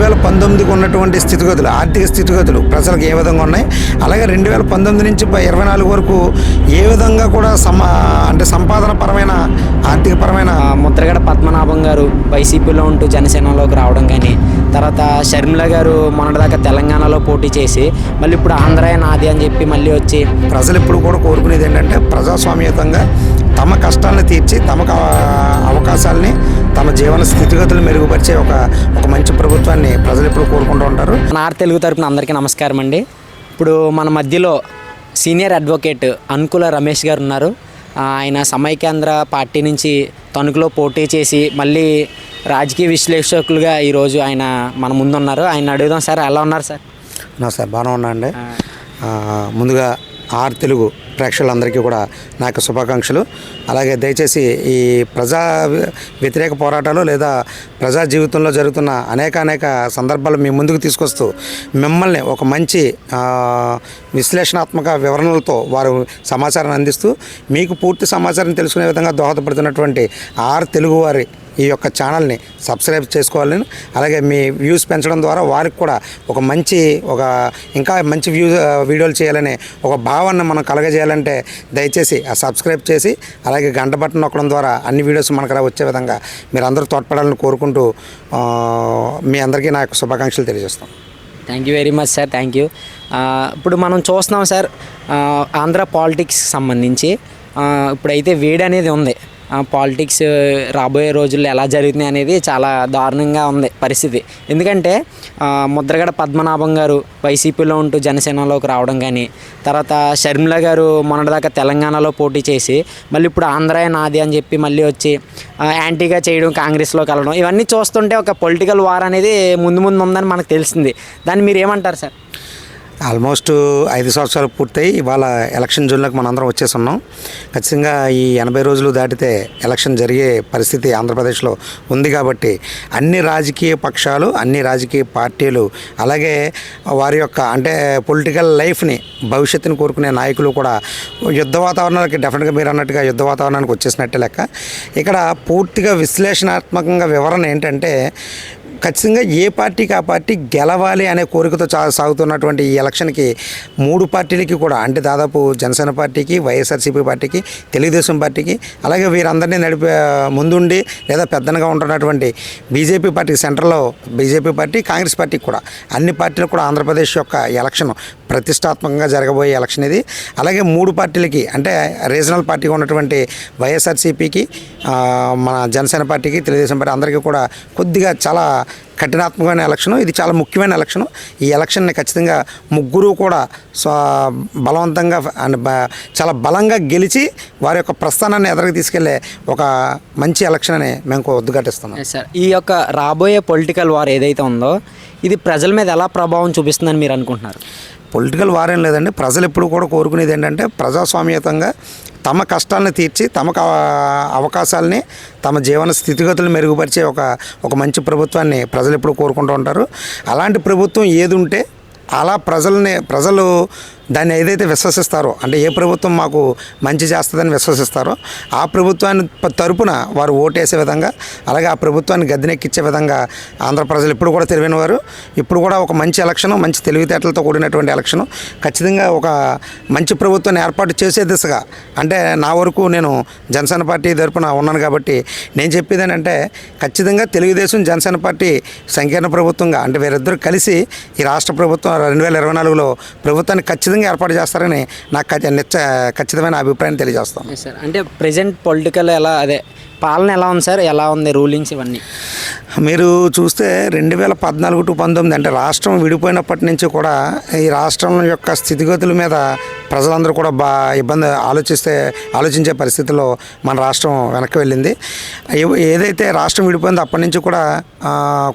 వేల పంతొమ్మిదికి ఉన్నటువంటి స్థితిగతులు ఆర్థిక స్థితిగతులు ప్రజలకు ఏ విధంగా ఉన్నాయి? అలాగే రెండు వేల పంతొమ్మిది నుంచి ఇరవై నాలుగు వరకు ఏ విధంగా కూడా సమా అంటే సంపాదన పరమైన ఆర్థిక పరమైన ముద్రగడ పద్మనాభం గారు వైసీపీలో ఉంటూ జనసేనలోకి రావడం కానీ తర్వాత షర్మిల గారు మొన్నటిదాకా తెలంగాణలో పోటీ చేసి మళ్ళీ ఇప్పుడు ఆంధ్రాయ నాది అని చెప్పి మళ్ళీ వచ్చి ప్రజలు ఇప్పుడు కూడా కోరుకునేది ఏంటంటే ప్రజాస్వామ్యతంగా తమ కష్టాలను తీర్చి తమకు అవకాశాలని తమ జీవన స్థితిగతులు మెరుగుపరిచే ఒక ఒక మంచి ప్రభుత్వాన్ని ప్రజలు ఇప్పుడు కోరుకుంటూ ఉంటారు. నార్ తెలుగు తరపున అందరికీ నమస్కారం అండి. ఇప్పుడు మన మధ్యలో సీనియర్ అడ్వకేట్ అనుకుల రమేష్ గారు ఉన్నారు. ఆయన సమైకేంద్ర పార్టీ నుంచి తణుకులో పోటీ చేసి మళ్ళీ రాజకీయ విశ్లేషకులుగా ఈరోజు ఆయన మన ముందున్నారు. ఆయన అడుగుదాం సార్ ఎలా ఉన్నారు సార్? నా సార్ బాగానే ఉన్నా అండి. ముందుగా ఆర్ తెలుగు ప్రేక్షకులందరికీ కూడా నా యొక్క శుభాకాంక్షలు. అలాగే దయచేసి ఈ ప్రజా వ్యతిరేక పోరాటాలు లేదా ప్రజా జీవితంలో జరుగుతున్న అనేక అనేక సందర్భాలు మీ ముందుకు తీసుకొస్తూ మిమ్మల్ని ఒక మంచి విశ్లేషణాత్మక వివరణలతో వారు సమాచారాన్ని అందిస్తూ మీకు పూర్తి సమాచారం తెలుసుకునే విధంగా దోహదపడుతున్నటువంటి ఆర్ తెలుగువారి ఈ యొక్క ఛానల్ని సబ్స్క్రైబ్ చేసుకోవాలని అలాగే మీ వ్యూస్ పెంచడం ద్వారా వారికి కూడా ఒక మంచి ఒక ఇంకా మంచి వ్యూ వీడియోలు చేయాలనే ఒక భావాన్ని మనం కలగజేయాలంటే దయచేసి ఆ సబ్స్క్రైబ్ చేసి అలాగే గంట బటన్ నొక్కడం ద్వారా అన్ని వీడియోస్ మనకు వచ్చే విధంగా మీరు అందరూ తోడ్పడాలని కోరుకుంటూ మీ అందరికీ నా యొక్క శుభాకాంక్షలు తెలియజేస్తాం. Thank you very much sir thank you ఇప్పుడు మనం చూస్తున్నాం సార్ ఆంధ్ర పాలిటిక్స్ సంబంధించి ఇప్పుడైతే వేడి అనేది ఉంది. పాలిటిక్స్ రాబోయే రోజుల్లో ఎలా జరుగుతుంది అనేది చాలా దారుణంగా ఉంది పరిస్థితి. ఎందుకంటే ముద్రగడ పద్మనాభం గారు వైసీపీలో ఉంటూ జనసేనలోకి రావడం కానీ తర్వాత షర్మిల గారు మొన్నటిదాకా తెలంగాణలో పోటీ చేసి మళ్ళీ ఇప్పుడు ఆంధ్రాయ నాది అని చెప్పి మళ్ళీ వచ్చి యాంటీగా చేయడం కాంగ్రెస్లోకి వెళ్ళడం ఇవన్నీ చూస్తుంటే ఒక పొలిటికల్ వార్ అనేది ముందు ముందు ఉందని మనకు తెలిసింది. దాన్ని మీరు ఏమంటారు సార్? ఆల్మోస్ట్ ఐదు సంవత్సరాలు పూర్తయి ఇవాళ ఎలక్షన్ జోన్లోకి మనందరం వచ్చేసున్నాం. ఖచ్చితంగా ఈ ఎనభై రోజులు దాటితే ఎలక్షన్ జరిగే పరిస్థితి ఆంధ్రప్రదేశ్లో ఉంది కాబట్టి అన్ని రాజకీయ పక్షాలు అన్ని రాజకీయ పార్టీలు అలాగే వారి యొక్క అంటే పొలిటికల్ లైఫ్ని భవిష్యత్తుని కోరుకునే నాయకులు కూడా యుద్ధ వాతావరణానికి డెఫినెట్గా మీరు అన్నట్టుగా యుద్ధ వాతావరణానికి వచ్చేసినట్టే లెక్క. ఇక్కడ పూర్తిగా విశ్లేషణాత్మకంగా వివరణ ఏంటంటే ఖచ్చితంగా ఏ పార్టీకి ఆ పార్టీ గెలవాలి అనే కోరికతో చా సాగుతున్నటువంటి ఈ ఎలక్షన్కి మూడు పార్టీలకి కూడా అంటే దాదాపు జనసేన పార్టీకి వైఎస్ఆర్సీపీ పార్టీకి తెలుగుదేశం పార్టీకి అలాగే వీరందరినీ నడిపే ముందుండి లేదా పెద్దనగా ఉంటున్నటువంటి బీజేపీ పార్టీకి సెంటర్లో బీజేపీ పార్టీ కాంగ్రెస్ పార్టీకి కూడా అన్ని పార్టీలు కూడా ఆంధ్రప్రదేశ్ యొక్క ఎలక్షన్ ప్రతిష్టాత్మకంగా జరగబోయే ఎలక్షన్ ఇది. అలాగే మూడు పార్టీలకి అంటే రీజనల్ పార్టీగా ఉన్నటువంటి వైఎస్ఆర్సీపీకి మన జనసేన పార్టీకి తెలుగుదేశం పార్టీ అందరికీ కూడా కొద్దిగా చాలా కఠినాత్మకమైన ఎలక్షన్ ఇది చాలా ముఖ్యమైన ఎలక్షన్. ఈ ఎలక్షన్ని ఖచ్చితంగా ముగ్గురు కూడా బలవంతంగా అండ్ చాలా బలంగా గెలిచి వారి యొక్క ప్రస్థానాన్ని ఎదరికి తీసుకెళ్ళే ఒక మంచి ఎలక్షన్ అని మేము ఉద్ఘాటిస్తున్నాం. సార్ ఈ యొక్క రాబోయే పొలిటికల్ వార్ ఏదైతే ఉందో ఇది ప్రజల మీద ఎలా ప్రభావం చూపిస్తుందని మీరు అనుకుంటున్నారు? పొలిటికల్ వారేం లేదండి. ప్రజలు ఎప్పుడు కూడా కోరుకునేది ఏంటంటే ప్రజాస్వామ్యతంగా తమ కష్టాలను తీర్చి తమకు అవకాశాలని తమ జీవన స్థితిగతులు మెరుగుపరిచే ఒక ఒక మంచి ప్రభుత్వాన్ని ప్రజలు ఎప్పుడు కోరుకుంటూ ఉంటారు. అలాంటి ప్రభుత్వం ఏది ఉంటే అలా ప్రజల్ని ప్రజలు దాన్ని ఏదైతే విశ్వసిస్తారో అంటే ఏ ప్రభుత్వం మాకు మంచి చేస్తుందని విశ్వసిస్తారో ఆ ప్రభుత్వాన్ని తరపున వారు ఓటేసే విధంగా అలాగే ఆ ప్రభుత్వాన్ని గద్దెనెక్కించే విధంగా ఆంధ్ర ప్రజలు ఇప్పుడు కూడా తెలివైన వారు ఇప్పుడు కూడా ఒక మంచి ఎలక్షన్ మంచి తెలివితేటలతో కూడినటువంటి ఎలక్షన్ ఖచ్చితంగా ఒక మంచి ప్రభుత్వాన్ని ఏర్పాటు చేసే దిశగా అంటే నా వరకు నేను జనసేన పార్టీ తరపున ఉన్నాను కాబట్టి నేను చెప్పేది ఏంటంటే ఖచ్చితంగా తెలుగుదేశం జనసేన పార్టీ సంకీర్ణ ప్రభుత్వంగా అంటే వీరిద్దరూ కలిసి ఈ రాష్ట్ర ప్రభుత్వం రెండు వేల ఇరవై నాలుగులో ప్రభుత్వాన్ని ఖచ్చితంగా ఏర్పాటు చేస్తారని నాకు నిత్య ఖచ్చితమైన అభిప్రాయం తెలియజేస్తాం. సార్ అంటే ప్రజెంట్ పొలిటికల్ ఎలా అదే పాలన ఎలా ఉంది సార్? ఎలా ఉంది రూలింగ్స్ ఇవన్నీ? మీరు చూస్తే రెండు వేల పద్నాలుగు టు పంతొమ్మిది అంటే రాష్ట్రం విడిపోయినప్పటి నుంచి కూడా ఈ రాష్ట్రం యొక్క స్థితిగతుల మీద ప్రజలందరూ కూడా బా ఇబ్బంది ఆలోచిస్తే ఆలోచించే పరిస్థితిలో మన రాష్ట్రం వెనక్కి వెళ్ళింది. ఏదైతే రాష్ట్రం విడిపోయిందో అప్పటి నుంచి కూడా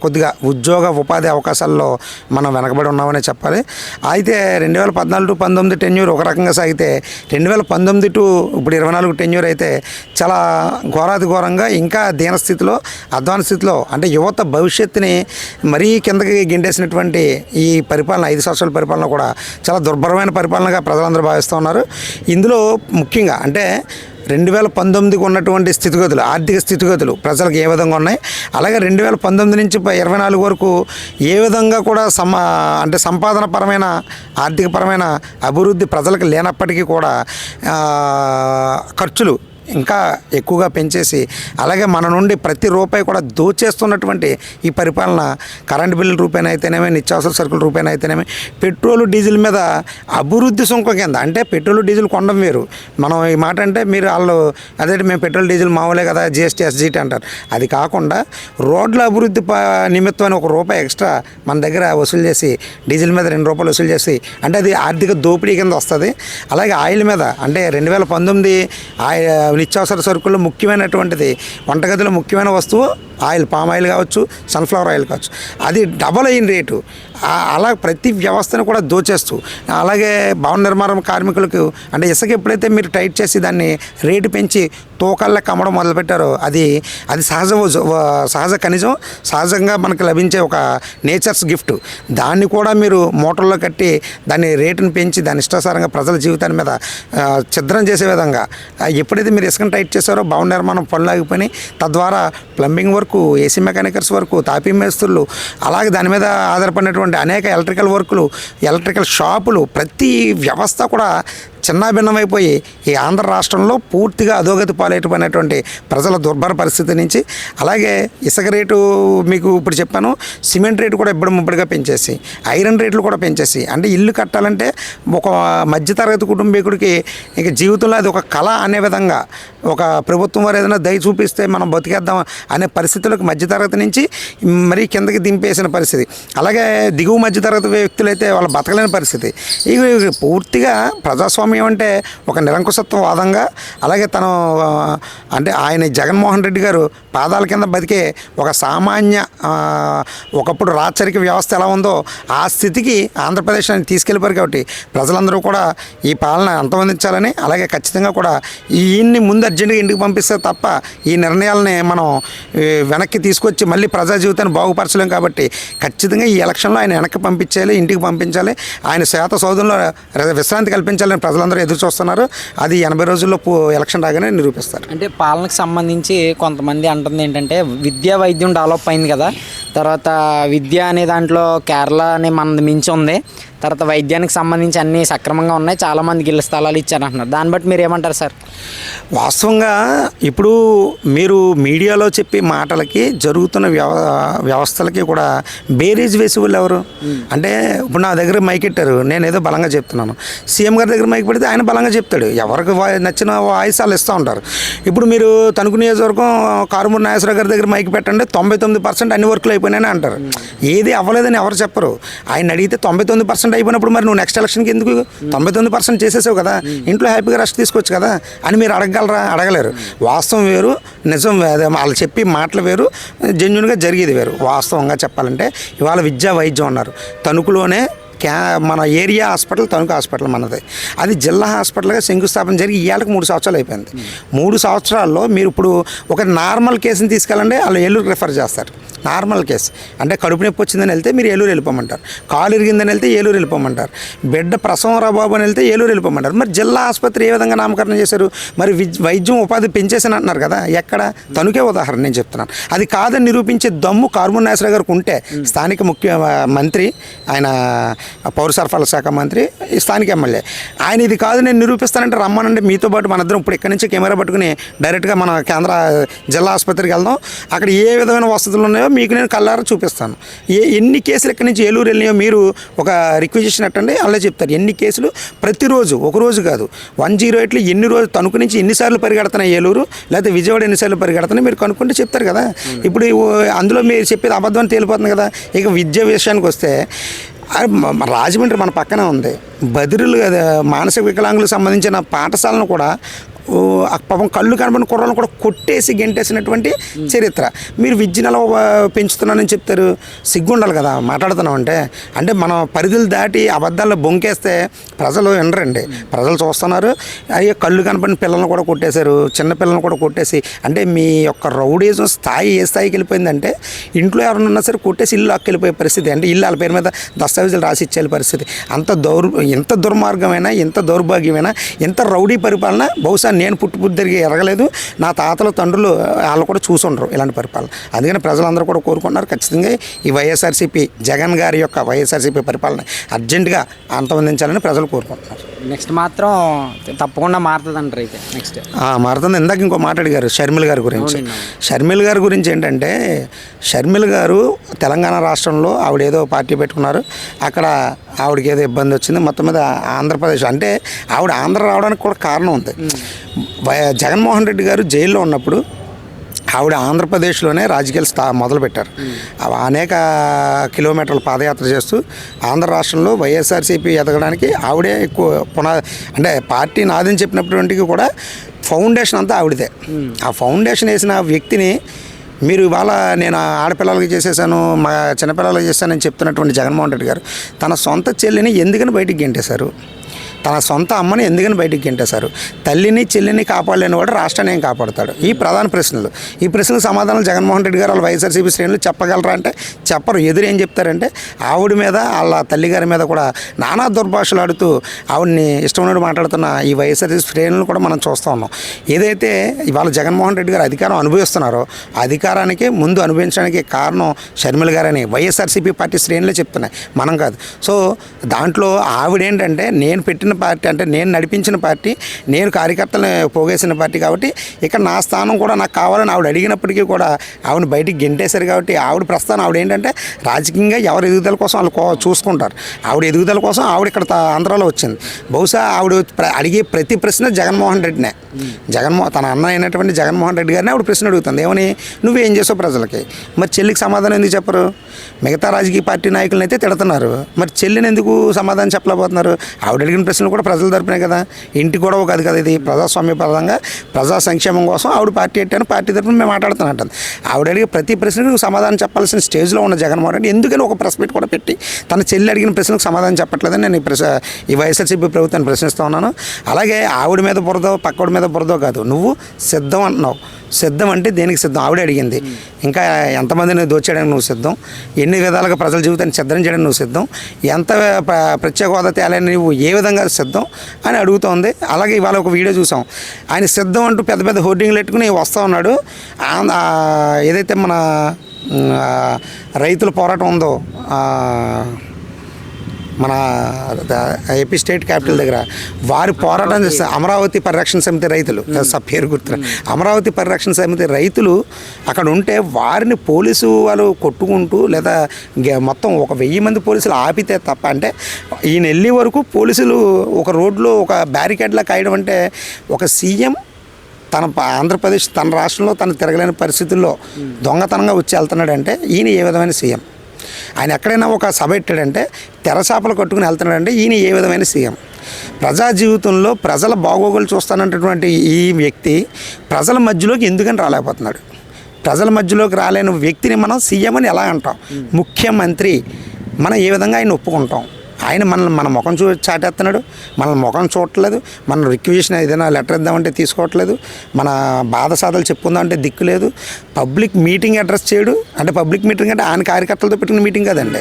కొద్దిగా ఉద్యోగ ఉపాధి అవకాశాల్లో మనం వెనకబడి ఉన్నామని చెప్పాలి. అయితే రెండు వేల పద్నాలుగు టు పంతొమ్మిది టెన్యూర్ ఒక రకంగా సాగితే రెండు వేల పంతొమ్మిది టు ఇప్పుడు ఇరవై నాలుగు టెన్యూర్ అయితే చాలా ఘోరాది ఘోరంగా ఇంకా దీనస్థితిలో అధ్వాన స్థితిలో అంటే యువత భవిష్యత్తుని మరీ కిందకి గిండేసినటువంటి ఈ పరిపాలన ఐదు సంవత్సరాల పరిపాలన కూడా చాలా దుర్భరమైన పరిపాలనగా ప్రజలందరూ భావిస్తూ ఉన్నారు. ఇందులో ముఖ్యంగా అంటే రెండు వేల పంతొమ్మిదికి ఉన్నటువంటి స్థితిగతులు ఆర్థిక స్థితిగతులు ప్రజలకు ఏ విధంగా ఉన్నాయి? అలాగే రెండు వేల పంతొమ్మిది నుంచి ఇరవై నాలుగు వరకు ఏ విధంగా కూడా సమ అంటే సంపాదన పరమైన ఆర్థికపరమైన అభివృద్ధి ప్రజలకు లేనప్పటికీ కూడా ఖర్చులు ఇంకా ఎక్కువగా పెంచేసి అలాగే మన నుండి ప్రతి రూపాయి కూడా దోచేస్తున్నటువంటి ఈ పరిపాలన కరెంట్ బిల్లు రూపాయన అయితేనేమి నిత్యావసర సరుకుల రూపాయన అయితేనేమి పెట్రోల్ డీజిల్ మీద అభివృద్ధి సుంకం కింద అంటే పెట్రోల్ డీజిల్ కొండం వేరు. మనం ఈ మాట అంటే మీరు వాళ్ళు అదే మేము పెట్రోల్ డీజిల్ మామూలే కదా జిఎస్టీ ఎస్జిటి అంటారు. అది కాకుండా రోడ్ల అభివృద్ధి ప- నిమిత్తం అని ఒక రూపాయి ఎక్స్ట్రా మన దగ్గర వసూలు చేసి డీజిల్ మీద రెండు రూపాయలు వసూలు చేసి అంటే అది ఆర్థిక దోపిడీ కింద వస్తుంది. అలాగే ఆయిల్ మీద అంటే రెండు వేల పంతొమ్మిది ఆయిల్ నిత్యావసర సరుకుల్లో ముఖ్యమైనటువంటిది వంటగదిలో ముఖ్యమైన వస్తువు ఆయిల్ పామ్ ఆయిల్ కావచ్చు సన్ఫ్లవర్ ఆయిల్ కావచ్చు. అది డబల్ అయిన రేటు. అలా ప్రతి వ్యవస్థను కూడా దోచేస్తూ అలాగే భవన నిర్మాణం కార్మికులకు అంటే ఇసుక ఎప్పుడైతే మీరు టైట్ చేసి దాన్ని రేటు పెంచి తూకాల్లో కమ్మడం మొదలుపెట్టారో అది అది సహజ సహజ ఖనిజం సహజంగా మనకు లభించే ఒక నేచర్స్ గిఫ్ట్. దాన్ని కూడా మీరు మోటార్లో కట్టి దాన్ని రేటును పెంచి దాని ఇష్టాసారంగా ప్రజల జీవితాన్ని మీద ఛిద్రం చేసే విధంగా ఎప్పుడైతే మీరు ఇసుకను టైట్ చేశారో భవన నిర్మాణం పనులు ఆగిపోయి తద్వారా plumbing work AC mechanics work తాపీ మేస్తులు అలాగే దాని మీద ఆధారపడినటువంటి అనేక ఎలక్ట్రికల్ వర్కులు ఎలక్ట్రికల్ షాపులు ప్రతి వ్యవస్థ కూడా చిన్నాభిన్నమైపోయి ఈ ఆంధ్ర రాష్ట్రంలో పూర్తిగా అధోగతి పాలైపోయినటువంటి ప్రజల దుర్భర పరిస్థితి నుంచి అలాగే ఇసుక రేటు మీకు ఇప్పుడు చెప్పాను సిమెంట్ రేటు కూడా ఇబ్బడి ముబ్బడిగా పెంచేసి ఐరన్ రేట్లు కూడా పెంచేసి అంటే ఇల్లు కట్టాలంటే ఒక మధ్యతరగతి కుటుంబీకుడికి ఇక జీవితంలో అది ఒక కళ అనే విధంగా ఒక ప్రభుత్వం వారు ఏదైనా దయ చూపిస్తే మనం బతికేద్దాం అనే పరిస్థితులకు మధ్యతరగతి నుంచి మరీ కిందకి దింపేసిన పరిస్థితి. అలాగే దిగువ మధ్యతరగతి వ్యక్తులైతే వాళ్ళు బతకలేని పరిస్థితి. ఇవి పూర్తిగా ప్రజాస్వామ్యం అంటే ఒక నిరంకుశత్వవాదంగా అలాగే తను అంటే ఆయన జగన్మోహన్ రెడ్డి గారు పాదాల కింద బతికే ఒక సామాన్య ఒకప్పుడు రాచరిక వ్యవస్థ ఎలా ఉందో ఆ స్థితికి ఆంధ్రప్రదేశ్ అని తీసుకెళ్ళిపోయారు కాబట్టి ప్రజలందరూ కూడా ఈ పాలన అంతమందించాలని అలాగే ఖచ్చితంగా కూడా ఈయన్ని ముందు అర్జెంటుగా ఇంటికి పంపిస్తే తప్ప ఈ నిర్ణయాలని మనం వెనక్కి తీసుకొచ్చి మళ్ళీ ప్రజా జీవితాన్ని బాగుపరచలేం కాబట్టి ఖచ్చితంగా ఈ ఎలక్షన్లో ఆయన వెనక్కి పంపించాలి ఇంటికి పంపించాలి. ఆయన శాత సౌధంలో విశ్రాంతి కల్పించాలని ప్రజలందరూ ఎదురు చూస్తున్నారు. అది ఎనభై రోజుల్లో ఎలక్షన్ రాగానే నిరూపిస్తారు. అంటే పాలనకు సంబంధించి కొంతమంది అంటుంది ఏంటంటే విద్యా వైద్యం డెవలప్ అయింది కదా. తర్వాత విద్య అనే దాంట్లో కేరళ అనే మనది మించి ఉంది. తర్వాత వైద్యానికి సంబంధించి అన్నీ సక్రమంగా ఉన్నాయి. చాలామందికి ఇళ్ళ స్థలాలు ఇచ్చారు అంటున్నారు. దాన్ని బట్టి మీరు ఏమంటారు సార్? వాస్తవంగా ఇప్పుడు మీరు మీడియాలో చెప్పే మాటలకి జరుగుతున్న వ్యవ వ్యవస్థలకి కూడా బేరీజ్ వేసి వాళ్ళు ఎవరు? అంటే ఇప్పుడు నా దగ్గర మైకెట్టారు నేను ఏదో బలంగా చెప్తున్నాను. సీఎం గారి దగ్గర మైక్ పెడితే ఆయన బలంగా చెప్తాడు. ఎవరికి నచ్చిన వాయిస్ వాళ్ళు ఇస్తూ ఉంటారు. ఇప్పుడు మీరు తణుకు నియోజకవర్గం కారుమూరి నాగేశ్వరరావు గారి దగ్గర మైక్ పెట్టండి. తొంభై తొమ్మిది పర్సెంట్ అన్ని వర్కులు అయిపోయినాయని అంటారు. ఏది అవ్వలేదని ఎవరు చెప్పరు. ఆయన అడిగితే తొంభై తొమ్మిది పర్సెంట్ అయిపోయినప్పుడు మరి నువ్వు నెక్స్ట్ ఎలక్షన్కి ఎందుకు తొంభై తొమ్మిది పర్సెంట్ చేసేసావు కదా? ఇంట్లో హ్యాపీగా రెస్ట్ తీసుకోవచ్చు కదా? అని మీరు అడగగలరా? అడగలేరు. వాస్తవం వేరు నిజం వాళ్ళు చెప్పి మాటలు వేరు జెన్యున్గా జరిగేది వేరు. వాస్తవంగా చెప్పాలంటే ఇవాళ విద్యా వైద్యం అన్నారు. తణుకులోనే క్యా మన ఏరియా హాస్పిటల్ తణుకు హాస్పిటల్ మనది. అది జిల్లా హాస్పిటల్గా శంకుస్థాపన జరిగి ఇవాళకి మూడు సంవత్సరాలు అయిపోయింది. మూడు సంవత్సరాల్లో మీరు ఇప్పుడు ఒక నార్మల్ కేసుని తీసుకెళ్ళండి వాళ్ళు ఏలూరు రిఫర్ చేస్తారు. Normal case. అంటే కడుపు నొప్పి వచ్చిందని వెళ్తే మీరు ఏలూరు వెళ్ళిపోమంటారు. కాలు ఇరిగిందని వెళ్తే ఏలూరు వెళ్ళిపోమంటారు. బిడ్డ ప్రసవం రాబాబు అని వెళ్తే ఏలూరు వెళ్ళిపోమంటారు. మరి జిల్లా ఆసుపత్రి ఏ విధంగా నామకరణం చేశారు? మరి వైద్యం ఉపాధి పెంచేసాను అంటున్నారు కదా. ఎక్కడ? తనుకే ఉదాహరణ నేను చెప్తున్నాను. అది కాదని నిరూపించే దమ్ము కార్మూర్ నాగేశ్వర గారికి ఉంటే స్థానిక ముఖ్య మంత్రి ఆయన పౌర సరఫరాల శాఖ మంత్రి ఈ స్థానిక ఎమ్మెల్యే. ఆయన ఇది కాదు నేను నిరూపిస్తానంటే రమ్మనంటే మీతో పాటు మన ఇద్దరం ఇప్పుడు ఇక్కడి నుంచి కెమెరా పట్టుకుని డైరెక్ట్గా మన కేంద్ర జిల్లా ఆసుపత్రికి వెళ్దాం. అక్కడ ఏ విధమైన వసతులు ఉన్నాయో మీకు నేను కళ్ళారా చూపిస్తాను. ఏ ఎన్ని కేసులు ఇక్కడి నుంచి ఏలూరు వెళ్ళినాయో మీరు ఒక రిక్విజిషన్ అట్టండి అలా చెప్తారు. ఎన్ని కేసులు? ప్రతిరోజు ఒక రోజు కాదు. వన్ జీరో ఎయిట్లో ఎన్ని రోజులు తణుకు నుంచి ఎన్నిసార్లు పరిగెడుతున్నాయి ఏలూరు? లేకపోతే విజయవాడ ఎన్నిసార్లు పరిగెడుతున్నాయి మీరు కనుక్కుంటే చెప్తారు కదా. ఇప్పుడు అందులో మీరు చెప్పేది అబద్ధం తేలిపోతుంది కదా. ఇక విద్య విషయానికి వస్తే రాజమండ్రి మన పక్కనే ఉంది. బదిరులు మానసిక వికలాంగులకు సంబంధించిన పాఠశాలను కూడా పాపం కళ్ళు కనబడిన కుర్రలను కూడా కొట్టేసి గెంటేసినటువంటి చరిత్ర. మీరు విద్యను పెంచుతున్నానని చెప్తారు. సిగ్గుండాలి కదా మాట్లాడుతున్నాం అంటే. అంటే మనం పరిధులు దాటి అబద్ధాల్లో బొంకేస్తే ప్రజలు వినరండి. ప్రజలు చూస్తున్నారు. అయ్యో కళ్ళు కనపడిన పిల్లల్ని కూడా కొట్టేశారు. చిన్న పిల్లల్ని కూడా కొట్టేసి. అంటే మీ యొక్క రౌడీజం స్థాయి ఏ స్థాయికి వెళ్ళిపోయిందంటే ఇంట్లో ఎవరైనా ఉన్నా సరే కొట్టేసి ఇల్లు అక్కెళ్ళిపోయే పరిస్థితి. అంటే ఇల్లు వాళ్ళ పేరు మీద దస్తావేజులు రాసి ఇచ్చే పరిస్థితి. అంత దౌర్ ఎంత దుర్మార్గమైన ఎంత దౌర్భాగ్యమైన ఎంత రౌడీ పరిపాలన బహుశా నేను పుట్టి పుట్టి ఎరగలేదు. నా తాతల తండ్రులు వాళ్ళు కూడా చూసుండరు ఇలాంటి పరిపాలన. అందుకని ప్రజలందరూ కూడా కోరుకుంటున్నారు ఖచ్చితంగా ఈ వైఎస్ఆర్సీపీ జగన్ గారి యొక్క వైఎస్ఆర్సీపీ పరిపాలన అర్జెంటుగా అంతమందించాలని ప్రజలు కోరుకుంటున్నారు. నెక్స్ట్ మాత్రం తప్పకుండా మారుతుంది అంటారు అయితే నెక్స్ట్ మారుతుంది. ఇందాక ఇంకో మాట అడిగారు షర్మిల గారి గురించి. షర్మిల గారి గురించి ఏంటంటే షర్మిల గారు తెలంగాణ రాష్ట్రంలో ఆవిడ ఏదో పార్టీ పెట్టుకున్నారు. అక్కడ ఆవిడకి ఏదో ఇబ్బంది వచ్చింది. మొత్తం మీద ఆంధ్రప్రదేశ్ అంటే ఆవిడ ఆంధ్ర రావడానికి కూడా కారణం ఉంది. జగన్మోహన్ రెడ్డి గారు జైల్లో ఉన్నప్పుడు ఆవిడ ఆంధ్రప్రదేశ్లోనే రాజకీయాలు స్థా మొదలుపెట్టారు. అనేక కిలోమీటర్ల పాదయాత్ర చేస్తూ ఆంధ్ర రాష్ట్రంలో వైఎస్ఆర్సీపీ ఎదగడానికి ఆవిడే ఎక్కువ పునా అంటే పార్టీ నాదని చెప్పినప్పటికి కూడా ఫౌండేషన్ అంతా ఆవిడదే. ఆ ఫౌండేషన్ వేసిన వ్యక్తిని మీరు ఇవాళ నేను ఆడపిల్లలకి చేసేసాను మా చిన్నపిల్లలకి చేశానని చెప్తున్నటువంటి జగన్మోహన్ రెడ్డి గారు తన సొంత చెల్లిని ఎందుకని బయటికి గెంటేశారు? తన సొంత అమ్మని ఎందుకని బయటికి గెంటేశారు? తల్లిని చెల్లిని కాపాడలేని వాడు రాష్ట్రాన్ని ఏం కాపాడుతాడు? ఈ ప్రధాన ప్రశ్నలు. ఈ ప్రశ్నలకు సమాధానం జగన్మోహన్ రెడ్డి గారు వాళ్ళ వైఎస్ఆర్సీపీ శ్రేణులు చెప్పగలరా అంటే చెప్పరు. ఎదురు ఏం చెప్తారంటే ఆవిడ మీద వాళ్ళ తల్లిగారి మీద కూడా నానా దుర్భాషలు ఆడుతూ ఆవిడని ఇష్టమైన మాట్లాడుతున్న ఈ వైఎస్ఆర్సీపీ శ్రేణులను కూడా మనం చూస్తూ ఉన్నాం. ఏదైతే ఇవాళ జగన్మోహన్ రెడ్డి గారు అధికారం అనుభవిస్తున్నారో ఆ అధికారానికి ముందు అనుభవించడానికి కారణం షర్మిల గారని వైఎస్ఆర్సీపీ పార్టీ శ్రేణులే చెప్తున్నాయి. మనం కాదు. సో దాంట్లో ఆవిడేంటంటే నేను పెట్టిన పార్టీ అంటే నేను నడిపించిన పార్టీ నేను కార్యకర్తలను పోగేసిన పార్టీ కాబట్టి ఇక్కడ నా స్థానం కూడా నాకు కావాలని ఆవిడ అడిగినప్పటికీ కూడా ఆవిడ బయటికి గెంటేశారు కాబట్టి ఆవిడ ప్రస్థానం ఆవిడ ఏంటంటే రాజకీయంగా ఎవరి ఎదుగుదల కోసం వాళ్ళు చూసుకుంటారు. ఆవిడ ఎదుగుదల కోసం ఆవిడ ఇక్కడ ఆంధ్రాలో వచ్చింది. బహుశా ఆవిడ ప్ర- అడిగే ప్రతి ప్రశ్న జగన్మోహన్ రెడ్డినే. జగన్మోహన్ తన అన్న అయినటువంటి జగన్మోహన్ రెడ్డి గారిని ఆవిడ ప్రశ్న అడుగుతుంది. ఏమని? నువ్వేం చేసావు ప్రజలకి? మరి చెల్లికి సమాధానం ఎందుకు చెప్పరు? మిగతా రాజకీయ పార్టీ నాయకులను అయితే తిడుతున్నారు. మరి చెల్లిని ఎందుకు సమాధానం చెప్పలేకపోతున్నారు? ఆవిడ అడిగిన ప్రశ్న ప్రశ్నలు కూడా ప్రజల తరపునే కదా. ఇంటి గొడవ కాదు కదా ఇది. ప్రజాస్వామ్య పరంగా ప్రజా సంక్షేమం కోసం ఆవిడ పార్టీ పెట్టాను పార్టీ తరపున మేము మాట్లాడుతున్నట్టు ఆవిడ అడిగే ప్రతి ప్రశ్నకు సమాధానం చెప్పాల్సిన స్టేజ్లో ఉన్న జగన్మోహన్ రెడ్డి ఎందుకని ఒక ప్రెస్ మీట్ కూడా పెట్టి తన చెల్లి అడిగిన ప్రశ్నకు సమాధానం చెప్పట్లేదని నేను ఈ ప్రశ్న ఈ వైఎస్ఆర్సీపీ ప్రభుత్వాన్ని ప్రశ్నిస్తూ ఉన్నాను. అలాగే ఆవిడ మీద బురదో పక్కడి మీద బురదో కాదు. నువ్వు సిద్ధం అంటున్నావు. సిద్ధం అంటే దేనికి సిద్ధం? ఆవిడ అడిగింది. ఇంకా ఎంతమందిని దోచేయడానికి నువ్వు సిద్ధం? ఎన్ని విధాలుగా ప్రజల జీవితాన్ని సిద్ధం చేయడానికి నువ్వు సిద్ధం? ఎంత ప్ర- ప్రత్యేక హోదా తేలని నువ్వు ఏ విధంగా సిద్ధం అని అడుగుతోంది. అలాగే ఇవాళ ఒక వీడియో చూసాం. ఆయన సిద్ధం అంటూ పెద్ద పెద్ద హోర్డింగ్లు పెట్టుకుని వస్తూ ఉన్నాడు. ఏదైతే మన రైతుల పోరాటం ఉందో మన ఏపీ స్టేట్ క్యాపిటల్ దగ్గర వారి పోరాటం చేస్తే అమరావతి పరిరక్షణ సమితి రైతులు స పేరు గుర్తు అమరావతి పరిరక్షణ సమితి రైతులు అక్కడ ఉంటే వారిని పోలీసు వాళ్ళు కొట్టుకుంటూ లేదా మొత్తం ఒక వెయ్యి మంది పోలీసులు ఆపితే తప్ప అంటే ఈయన వెళ్ళే వరకు పోలీసులు ఒక రోడ్లో ఒక బ్యారికేడ్లా కాయడం అంటే ఒక సీఎం తన ప- ఆంధ్రప్రదేశ్ తన రాష్ట్రంలో తను తిరగలేని పరిస్థితుల్లో దొంగతనంగా వచ్చి వెళ్తున్నాడంటే ఈయన ఏ విధమైన సీఎం? ఆయన ఎక్కడైనా ఒక సభ పెట్టాడంటే తెరచాపలు కట్టుకుని వెళ్తున్నాడంటే ఈయన ఏ విధమైన సీఎం. ప్రజా జీవితంలో ప్రజల బాగోగులు చూస్తానంటటువంటి ఈ వ్యక్తి ప్రజల మధ్యలోకి ఎందుకని రాలేకపోతున్నాడు? ప్రజల మధ్యలోకి రాలేని వ్యక్తిని మనం సీఎం అని ఎలా అంటాం? ముఖ్యమంత్రి మనం ఏ విధంగా ఆయన ఒప్పుకుంటాం? ఆయన మనల్ని మన ముఖం చూ చాటేస్తున్నాడు. మనల్ని ముఖం చూడట్లేదు. మన రిక్వెషన్ ఏదైనా లెటర్ ఇద్దామంటే తీసుకోవట్లేదు. మన బాధ సాధలు చెప్పుకుందామంటే దిక్కు లేదు. పబ్లిక్ మీటింగ్ అడ్రస్ చేయడు. అంటే పబ్లిక్ మీటింగ్ అంటే ఆయన కార్యకర్తలతో పెట్టిన మీటింగ్ కదండి.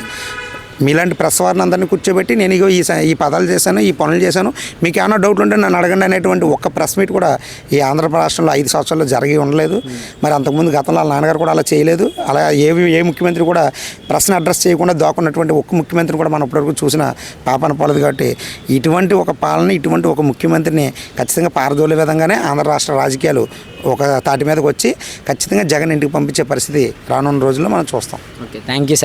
మీలాంటి ప్రెస్ వారిని అందరినీ కూర్చోబెట్టి నేను ఇగో ఈ ఈ పదాలు చేశాను ఈ పనులు చేశాను. మీకు ఏమైనా డౌట్ ఉంటే నన్ను అడగండి అనేటువంటి ఒక్క ప్రెస్ మీట్ కూడా ఈ ఆంధ్రప్రదేశ్ రాష్ట్రంలో ఐదు సంవత్సరాల్లో జరిగి ఉండలేదు. మరి అంతకుముందు గతంలో వాళ్ళ నాన్నగారు కూడా అలా చేయలేదు. అలా ఏ ఏ ముఖ్యమంత్రి కూడా ప్రశ్న అడ్రస్ చేయకుండా దాక్కున్నటువంటి ఒక్క ముఖ్యమంత్రిని కూడా మనం ఇప్పటివరకు చూసిన పాపన పోలేదు కాబట్టి ఇటువంటి ఒక పాలన ఇటువంటి ఒక ముఖ్యమంత్రిని ఖచ్చితంగా పారదోలే విధంగానే ఆంధ్ర రాష్ట్ర రాజకీయాలు ఒక తాటి మీదకి వచ్చి ఖచ్చితంగా జగన్ ఇంటికి పంపించే పరిస్థితి రానున్న రోజుల్లో మనం చూస్తాం. Okay thank you